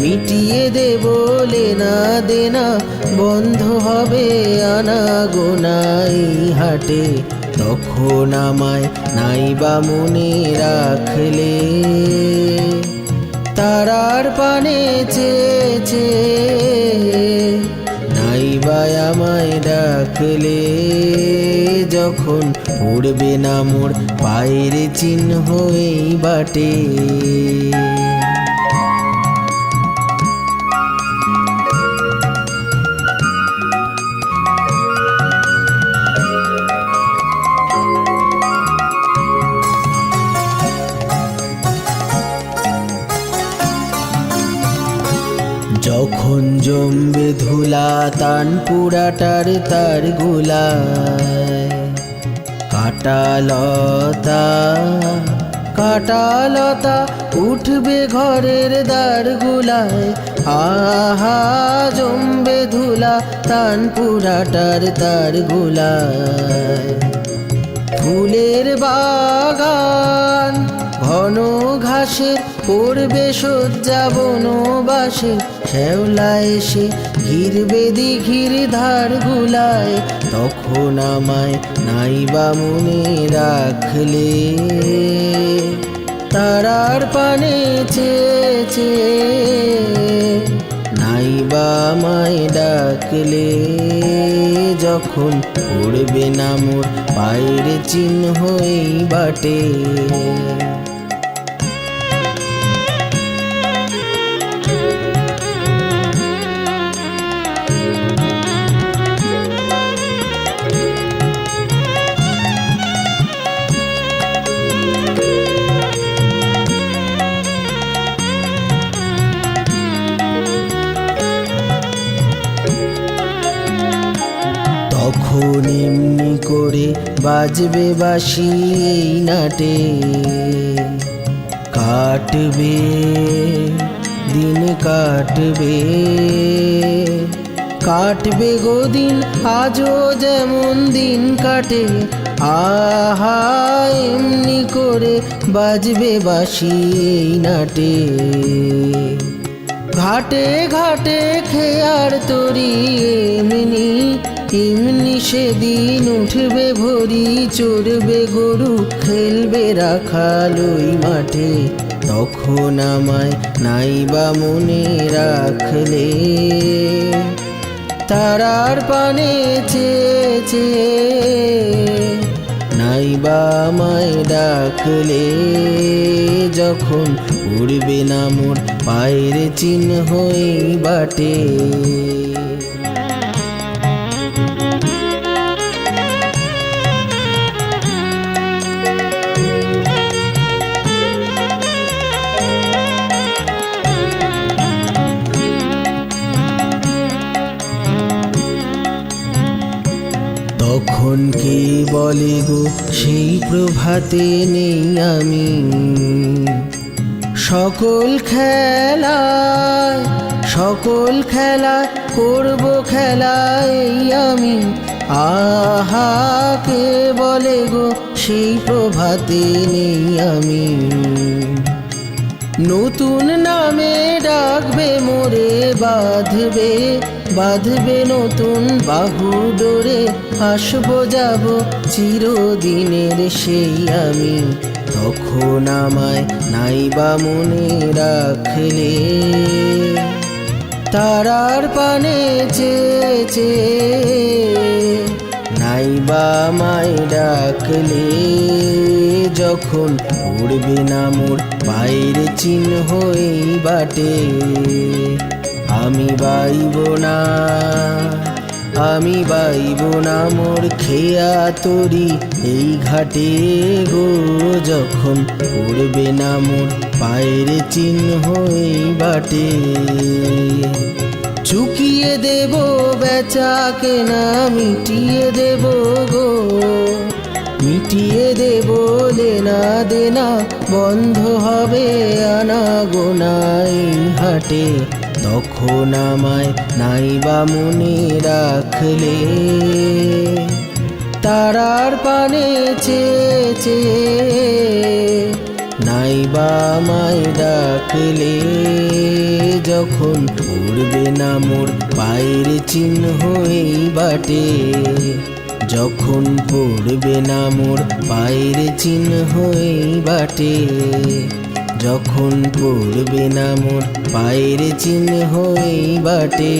মিটিয়ে দে দেব লেনা দেনা, বন্ধ হবে আনা গোনা এই হাটে। তখন আমায় নাই বা মনে রাখলে। তারার পানে চেয়েছে, নাইবা আমায় ডাকলে। যখন পড়বে না মোর পায়ের চিহ্ন এই বাটে। জমবে ধুলা তান পুরাটার তার গুলায়। কাটালতা কাটালতা উঠবে ঘরের দ্বার গুলায়। আহা জমবে ধুলা তান পুরাটার তার গুলায়। ফুলের বাগান, ঘন ঘাসের পড়বে শয্যা বনবাসে। শ্যাওলা এসে ঘিরবে দিঘির ধার গুলায় তখন আমায় নাইবা মনে রাখলে। তারার পানে চেয়েছে, নাইবা আমায় ডাকলে। যখন পড়বে না মোর পায়ের চিহ্ন বাটে। করে বাজবে বাসি এই নাটে। কাটবে, দিন কাটবে কাটবে গো দিন, আজও যেমন দিন কাটে। আহা, এমনি করে বাজবে বাসি এই নাটে। ঘাটে ঘাটে খেয়ার তরি এমনি এমনি সেদিন উঠবে ভরি, চড়বে গরু, খেলবে রাখাল ওই মাঠে। তখন আমায় নাইবা মনে রাখলে। তারার পানে চেয়েছে, নাইবা আমায় ডাকলে। যখন উড়বে না মোর পায়ের চিহ্ন হয়ে বাটে। তখন কে বলে গো, সেই প্রভাতে নেই আমি। সকল খেলায় সকল খেলা করব খেলায় আমি। আহা, কে বলে গো, সেই প্রভাতে নেই আমি। নতুন নামে ডাকবে, মোরে বাঁধবে বাঁধবে নতুন বাহু ডোরে আসব যাব চিরদিনের সেই আমি। তখন আমায় নাইবা মনে রাখলে। তারার পানে চেয়েছে, নাইবা আমায় ডাকলে। যখন উড়বে না মোর পায়ের চিহ্ন বাটে। আমি বাইব না, আমি বাইব না মোর খেয়া তরি। এই ঘাটে গো যখন উড়বে না মোর পায়ের চিহ্ন হয়ে বাটে। চুকিয়ে দেব বেচা কেনা, মিটিয়ে দেব গো, মিটিয়ে দেব লেনা দেনা, বন্ধ হবে আনা গোনাই হাটে। তখন আমায় নাইবা মনে রাখলে। তারার পানে চেয়ে চেয়ে নাইবা আমায় ডাকলে। যখন উড়বে না মোর পায়ের চিহ্ন বাটে। যখন পড়বে না মোর পায়ের চিহ্ন বাটে। যখন পড়বে না মোর পায়ের চিহ্ন হয়ে বাটে।